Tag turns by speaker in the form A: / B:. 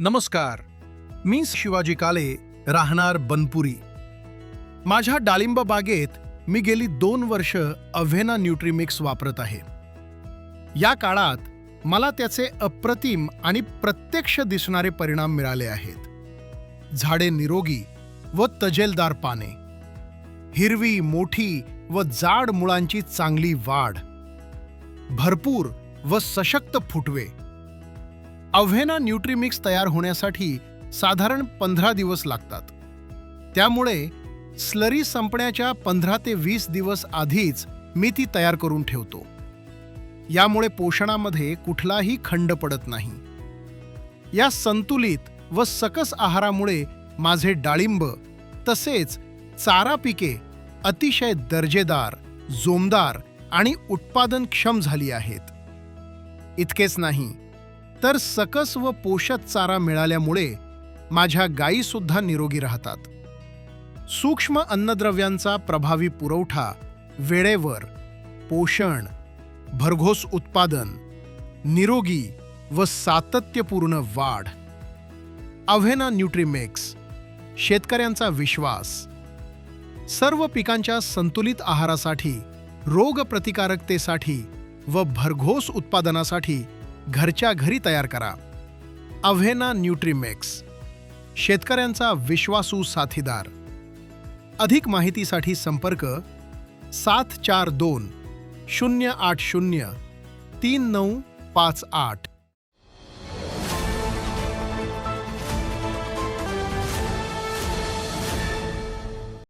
A: नमस्कार. मी शिवाजी काले राहणार बनपुरी. माझ्या डाळिंब बागेत मी गेली दोन वर्ष अव्हेना न्यूट्रीमिक्स वापरत आहे. या काळात मला त्याचे अप्रतिम आणि प्रत्यक्ष दिसणारे परिणाम मिळाले आहेत. झाडे निरोगी व तजेलदार पाने. हिरवी मोठी व जाड मुळांची चांगली वाढ. भरपूर व सशक्त फुटवे. अव्हेना न्यूट्रीमिक्स तयार होण्यासाठी साधारण पंधरा दिवस लागतात. त्यामुळे स्लरी संपण्याच्या पंधरा ते वीस दिवस आधीच मी ती तयार करून ठेवतो. यामुळे पोषणामध्ये कुठलाही खंड पडत नाही. या संतुलित व सकस आहारामुळे माझे डाळिंब तसेच चारा पिके अतिशय दर्जेदार जोमदार आणि उत्पादनक्षम झाली आहेत. इतकेच नाही तर सकस व पोषक चारा मिळाल्यामुळे माझ्या गायीसुद्धा निरोगी राहतात. सूक्ष्म अन्नद्रव्यांचा प्रभावी पुरवठा वेळेवर पोषण भरघोस उत्पादन निरोगी व सातत्यपूर्ण वाढ. अव्हेना न्यूट्रीमेक्स शेतकऱ्यांचा विश्वास. सर्व पिकांच्या संतुलित आहारासाठी रोगप्रतिकारकतेसाठी व भरघोस उत्पादनासाठी घरच्या घरी तयार करा. अव्हेना न्यूट्रीमेक्स शेतकऱ्यांचा विश्वासू साथीदार. अधिक माहितीसाठी संपर्क सात चार दोन शून्य आठ शून्य तीन नऊ पाच आठ.